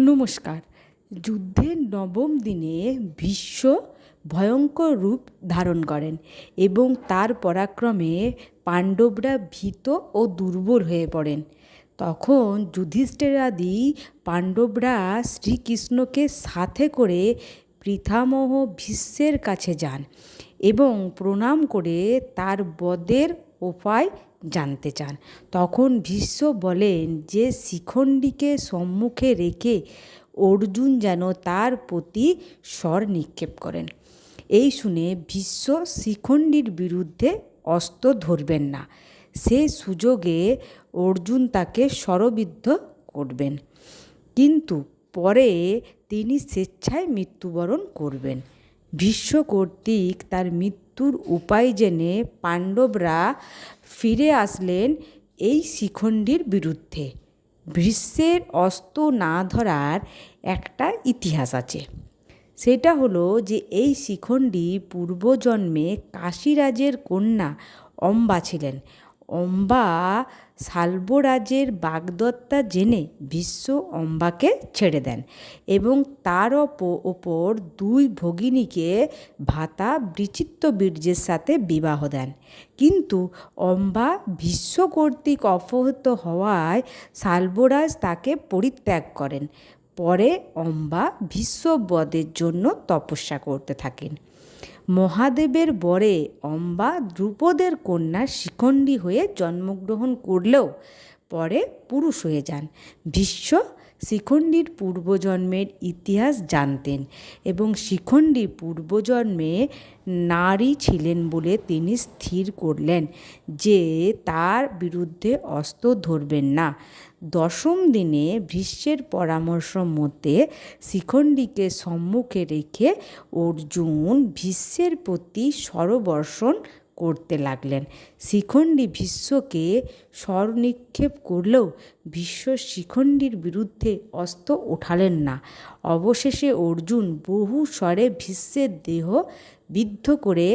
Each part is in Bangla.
নমস্কার। যুদ্ধের নবম দিনে ভীষ্ম ভয়ঙ্কর রূপ ধারণ করেন এবং তার পরাক্রমে পাণ্ডবরা ভীত ও দুর্বল হয়ে পড়েন। তখন যুধিষ্ঠিরাদি পাণ্ডবরা শ্রীকৃষ্ণকে সাথে করে পৃথামহ ভীষ্মের কাছে যান এবং প্রণাম করে তার বদের উপায় জানতে চান। তখন ভীষ্ম বলেন যে, শিখণ্ডীকে সম্মুখে রেখে অর্জুন যেন তার প্রতি স্বর নিক্ষেপ করেন। এই শুনে ভীষ্ম শিখণ্ডীর বিরুদ্ধে অস্ত্র ধরবেন না। সে সুযোগে অর্জুন তাকে স্বরবিদ্ধ করবেন। কিন্তু পরে তিনি স্বেচ্ছায় মৃত্যুবরণ করবেন। ভীষ্ম কর্তৃক তার মৃত্যুর উপায় জেনে পাণ্ডবরা ফিরে আসলেন এই শিখণ্ডীর বিরুদ্ধে। ভীষ্মের অস্ত না ধরার একটা ইতিহাস আছে। সেটা হলো যে এই শিখণ্ডী পূর্বজন্মে কাশীরাজের কন্যা অম্বা ছিলেন। অম্বা শাল্বরাজের বাগদত্তা জেনে ভীষ্ম অম্বাকে ছেড়ে দেন এবং তার ওপর দুই ভগিনীকে ভাতা বিচিত্র বীর্যের সাথে বিবাহ দেন। কিন্তু অম্বা ভীষ্ম কর্তৃক অপহৃত হওয়ায় শাল্বরাজ তাকে পরিত্যাগ করেন। পরে অম্বা ভীষ্মবধের জন্য তপস্যা করতে থাকেন। মহাদেবের বরে অম্বা দ্রুপদের কন্যা শিখণ্ডী হয়ে জন্মগ্রহণ করলেও পরে পুরুষ হয়ে যান। ভীষ্ম শিখণ্ডীর পূর্বজন্মের ইতিহাস জানতেন এবং শিখণ্ডী পূর্বজন্মে নারী ছিলেন বলে তিনি স্থির করলেন যে তার বিরুদ্ধে অস্ত্র ধরবেন না। দশম দিনে ভীষ্মের পরামর্শ মতে শিখণ্ডীকে সম্মুখে রেখে অর্জুন ভীষ্মের প্রতি স্বরবর্ষণ করতে লাগলেন। শিখণ্ডী ভীষ্মকে স্বর নিক্ষেপ করলেও ভীষ্ম শিখণ্ডীর বিরুদ্ধে অস্ত্র ওঠালেন না। অবশেষে অর্জুন বহু স্বরে ভীষ্মের দেহ বিদ্ধ করে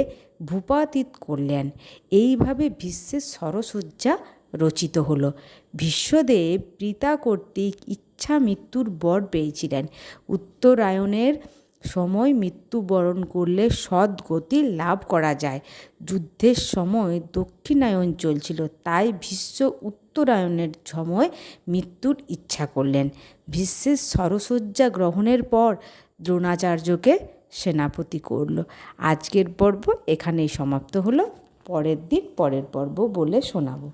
ভূপাতীত করলেন। এইভাবে ভীষ্মের স্বরসজ্জা রচিত হলো। ভীষ্মদেব পিতা কর্তৃক ইচ্ছা মৃত্যুর বর পেয়েছিলেন। উত্তরায়ণের সময় মৃত্যুবরণ করলে সদ্গতি লাভ করা যায়। যুদ্ধের সময় দক্ষিণায়ন চলছিল, তাই ভীষ্ম উত্তরায়ণের সময় মৃত্যুর ইচ্ছা করলেন। ভীষ্মের সরসজ্জা গ্রহণের পর দ্রোণাচার্যকে সেনাপতি করল। আজকের পর্ব এখানেই সমাপ্ত হলো। পরের দিন পরের পর্ব বলে শোনাবো।